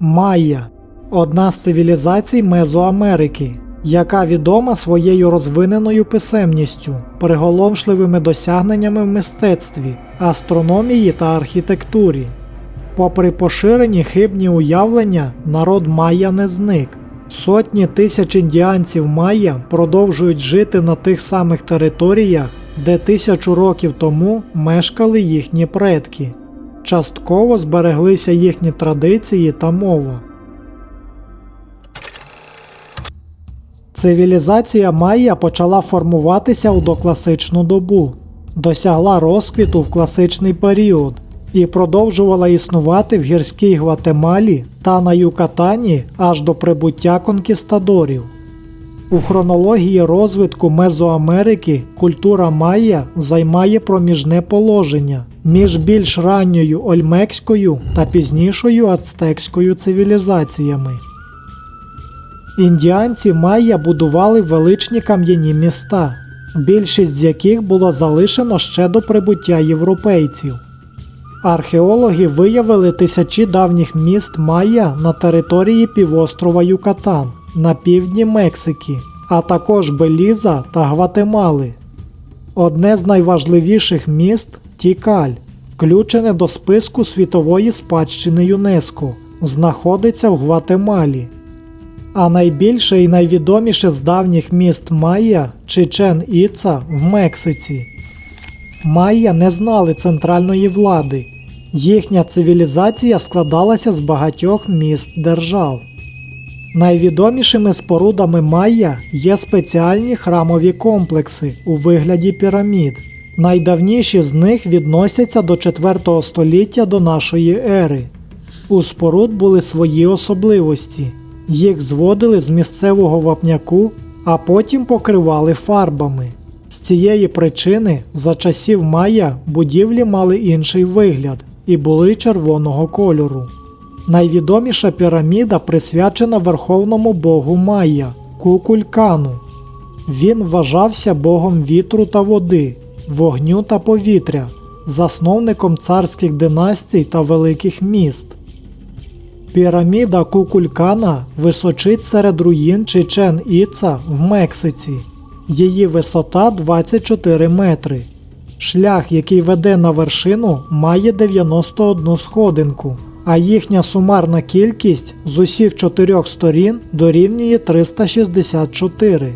Майя одна з цивілізацій Мезоамерики, яка відома своєю розвиненою писемністю, приголомшливими досягненнями в мистецтві, астрономії та архітектурі. Попри поширені хибні уявлення, народ Майя не зник. Сотні тисяч індіанців Майя продовжують жити на тих самих територіях, де тисячу років тому мешкали їхні предки. Частково збереглися їхні традиції та мова. Цивілізація Майя почала формуватися у докласичну добу, досягла розквіту в класичний період і продовжувала існувати в гірській Гватемалі та на Юкатані аж до прибуття конкістадорів. У хронології розвитку Мезоамерики культура Майя займає проміжне положення між більш ранньою ольмекською та пізнішою ацтекською цивілізаціями. Індіанці Майя будували величні кам'яні міста, більшість з яких було залишено ще до прибуття європейців. Археологи виявили тисячі давніх міст Майя на території півострова Юкатан на півдні Мексики, а також Беліза та Гватемали. Одне з найважливіших міст Тікаль, включене до списку світової спадщини ЮНЕСКО, знаходиться в Гватемалі. А найбільше і найвідоміше з давніх міст Майя Чичен Іца в Мексиці. Майя не знали центральної влади. Їхня цивілізація складалася з багатьох міст держав. Найвідомішими спорудами Майя є спеціальні храмові комплекси у вигляді пірамід. Найдавніші з них відносяться до 4 століття до нашої ери. У споруд були свої особливості. Їх зводили з місцевого вапняку, а потім покривали фарбами. З цієї причини за часів Майя будівлі мали інший вигляд і були червоного кольору. Найвідоміша піраміда присвячена верховному богу Майя Кукулькану. Він вважався богом вітру та води, вогню та повітря, засновником царських династій та великих міст. Піраміда Кукулькана височить серед руїн Чичен Іца в Мексиці. Її висота 24 метри. Шлях, який веде на вершину, має 91 сходинку, а їхня сумарна кількість з усіх чотирьох сторін дорівнює 364.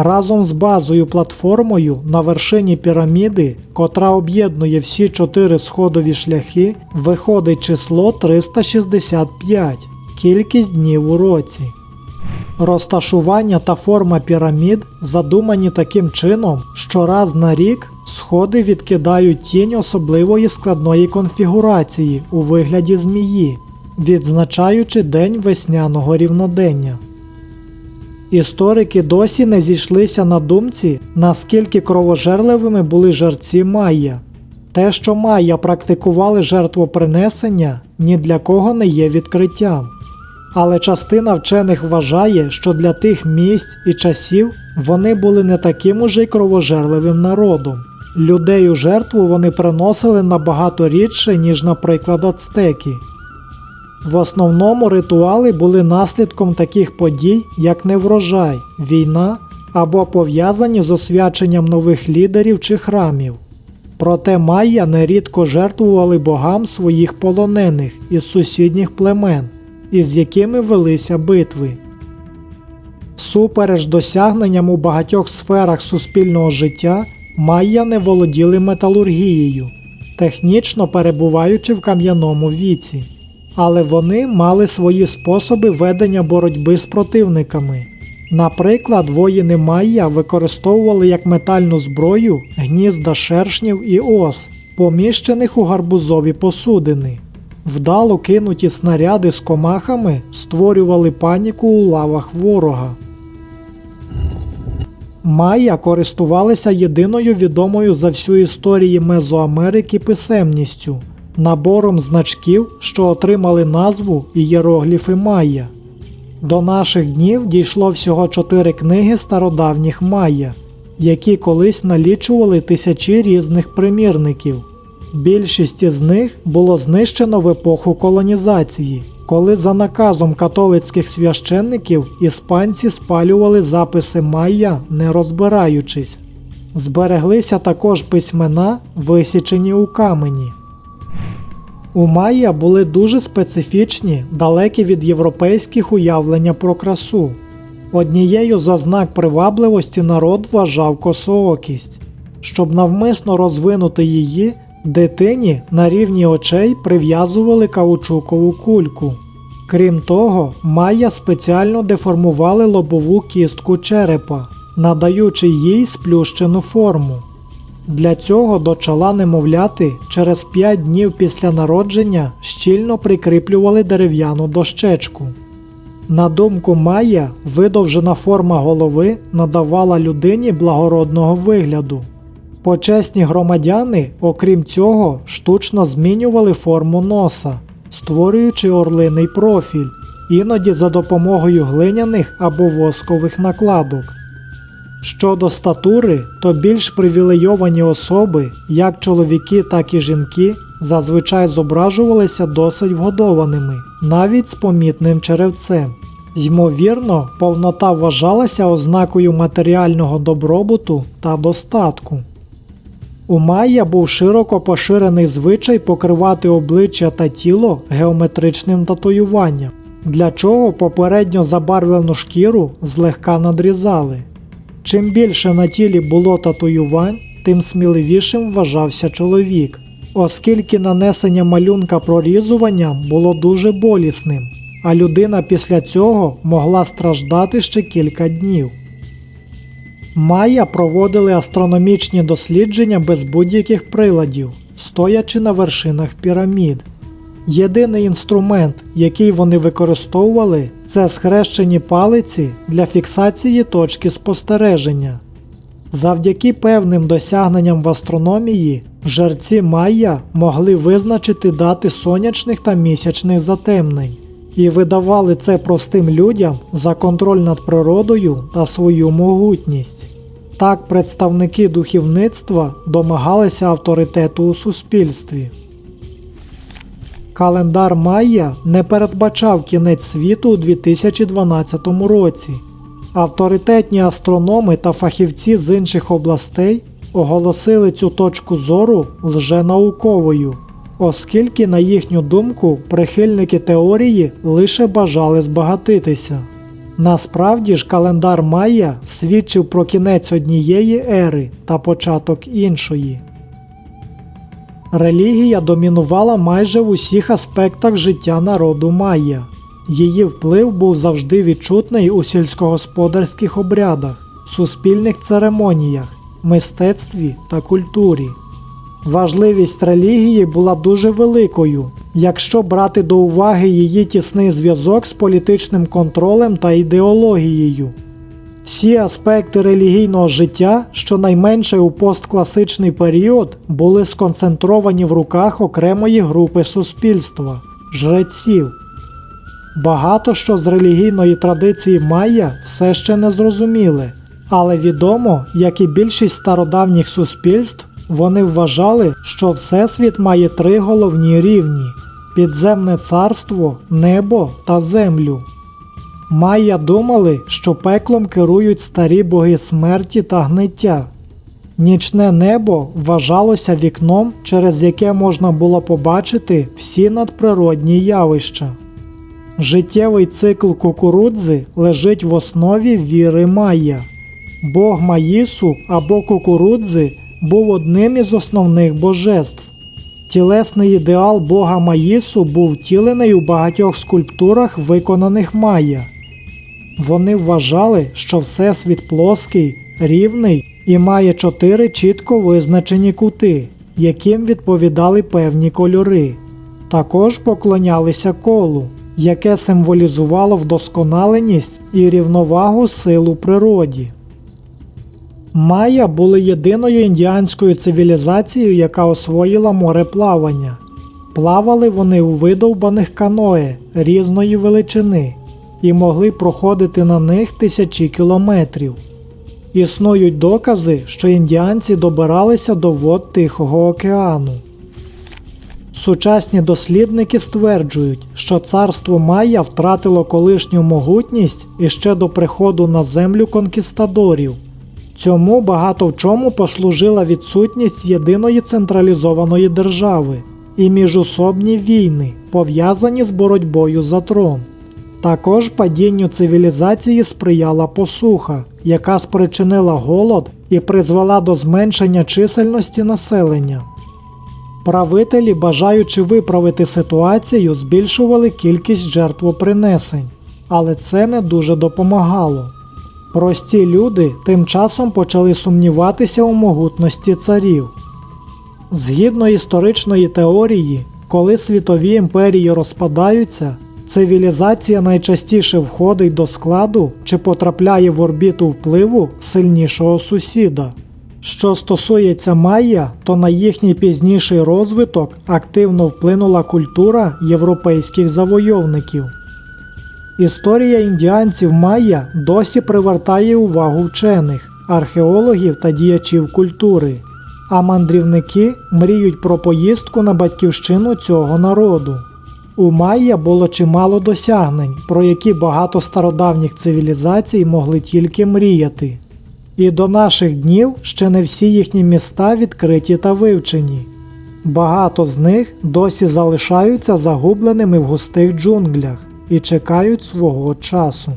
Разом з базою платформою на вершині піраміди, котра об'єднує всі чотири сходові шляхи, виходить число 365 кількість днів у році. Розташування та форма пірамід задумані таким чином, що раз на рік сходи відкидають тінь особливої складної конфігурації у вигляді змії, відзначаючи день весняного рівнодення. Історики досі не зійшлися на думці, наскільки кровожерливими були жерці Майя. Те, що Майя практикували жертвопринесення, ні для кого не є відкриттям. Але частина вчених вважає, що для тих місць і часів вони були не таким уже й кровожерливим народом. Людей у жертву вони приносили набагато рідше, ніж, наприклад, ацтеки. В основному ритуали були наслідком таких подій, як неврожай, війна або пов'язані з освяченням нових лідерів чи храмів. Проте майя нерідко жертвували богам своїх полонених із сусідніх племен, із якими велися битви. Супереч досягненням у багатьох сферах суспільного життя, майя не володіли металургією, технічно перебуваючи в кам'яному віці але вони мали свої способи ведення боротьби з противниками. Наприклад, воїни Майя використовували як метальну зброю гнізда шершнів і ос, поміщених у гарбузові посудини. Вдало кинуті снаряди з комахами створювали паніку у лавах ворога. Майя користувалися єдиною відомою за всю історію Мезоамерики писемністю набором значків, що отримали назву ієрогліфи Майя. До наших днів дійшло всього чотири книги стародавніх Майя, які колись налічували тисячі різних примірників. Більшість із них було знищено в епоху колонізації, коли за наказом католицьких священників іспанці спалювали записи Майя, не розбираючись. Збереглися також письмена, висічені у камені. У Майя були дуже специфічні, далекі від європейських уявлення про красу. Однією з ознак привабливості народ вважав косоокість. Щоб навмисно розвинути її, дитині на рівні очей прив'язували каучукову кульку. Крім того, майя спеціально деформували лобову кістку черепа, надаючи їй сплющену форму. Для цього до чола немовляти через 5 днів після народження щільно прикріплювали дерев'яну дощечку. На думку Майя, видовжена форма голови надавала людині благородного вигляду. Почесні громадяни, окрім цього, штучно змінювали форму носа, створюючи орлиний профіль, іноді за допомогою глиняних або воскових накладок. Щодо статури, то більш привілейовані особи, як чоловіки, так і жінки, зазвичай зображувалися досить вгодованими, навіть з помітним черевцем. Ймовірно, повнота вважалася ознакою матеріального добробуту та достатку. У Майя був широко поширений звичай покривати обличчя та тіло геометричним татуюванням, для чого попередньо забарвлену шкіру злегка надрізали. Чим більше на тілі було татуювань, тим сміливішим вважався чоловік, оскільки нанесення малюнка прорізуванням було дуже болісним, а людина після цього могла страждати ще кілька днів. Майя проводили астрономічні дослідження без будь-яких приладів, стоячи на вершинах пірамід. Єдиний інструмент, який вони використовували, це схрещені палиці для фіксації точки спостереження. Завдяки певним досягненням в астрономії жерці Майя могли визначити дати сонячних та місячних затемнень і видавали це простим людям за контроль над природою та свою могутність. Так представники духовництва домагалися авторитету у суспільстві. Календар Майя не передбачав кінець світу у 2012 році. Авторитетні астрономи та фахівці з інших областей оголосили цю точку зору лженауковою, оскільки, на їхню думку, прихильники теорії лише бажали збагатитися. Насправді ж календар Майя свідчив про кінець однієї ери та початок іншої. Релігія домінувала майже в усіх аспектах життя народу Майя. Її вплив був завжди відчутний у сільськогосподарських обрядах, суспільних церемоніях, мистецтві та культурі. Важливість релігії була дуже великою, якщо брати до уваги її тісний зв'язок з політичним контролем та ідеологією. Всі аспекти релігійного життя, щонайменше у посткласичний період, були сконцентровані в руках окремої групи суспільства жреців. Багато що з релігійної традиції Майя все ще не зрозуміли, але відомо, як і більшість стародавніх суспільств, вони вважали, що Всесвіт має три головні рівні: підземне царство, небо та землю. Майя думали, що пеклом керують старі боги смерті та гниття. Нічне небо вважалося вікном, через яке можна було побачити всі надприродні явища. Життєвий цикл кукурудзи лежить в основі віри Майя. Бог Маїсу або кукурудзи був одним із основних божеств. Тілесний ідеал Бога Маїсу був втілений у багатьох скульптурах, виконаних Майя. Вони вважали, що Всесвіт плоский, рівний і має чотири чітко визначені кути, яким відповідали певні кольори. Також поклонялися колу, яке символізувало вдосконаленість і рівновагу сил у природі. Майя були єдиною індіанською цивілізацією, яка освоїла мореплавання. Плавали вони у видовбаних каное різної величини і могли проходити на них тисячі кілометрів. Існують докази, що індіанці добиралися до вод Тихого океану. Сучасні дослідники стверджують, що царство Майя втратило колишню могутність іще до приходу на землю конкістадорів. Цьому багато в чому послужила відсутність єдиної централізованої держави і міжусобні війни, пов'язані з боротьбою за трон. Також падінню цивілізації сприяла посуха, яка спричинила голод і призвела до зменшення чисельності населення. Правителі, бажаючи виправити ситуацію, збільшували кількість жертвопринесень, але це не дуже допомагало. Прості люди тим часом почали сумніватися у могутності царів. Згідно історичної теорії, коли світові імперії розпадаються, цивілізація найчастіше входить до складу чи потрапляє в орбіту впливу сильнішого сусіда. Що стосується майя, то на їхній пізніший розвиток активно вплинула культура європейських завойовників. Історія індіанців майя досі привертає увагу вчених, археологів та діячів культури, а мандрівники мріють про поїздку на батьківщину цього народу. У майя було чимало досягнень, про які багато стародавніх цивілізацій могли тільки мріяти. І до наших днів ще не всі їхні міста відкриті та вивчені. Багато з них досі залишаються загубленими в густих джунглях і чекають свого часу.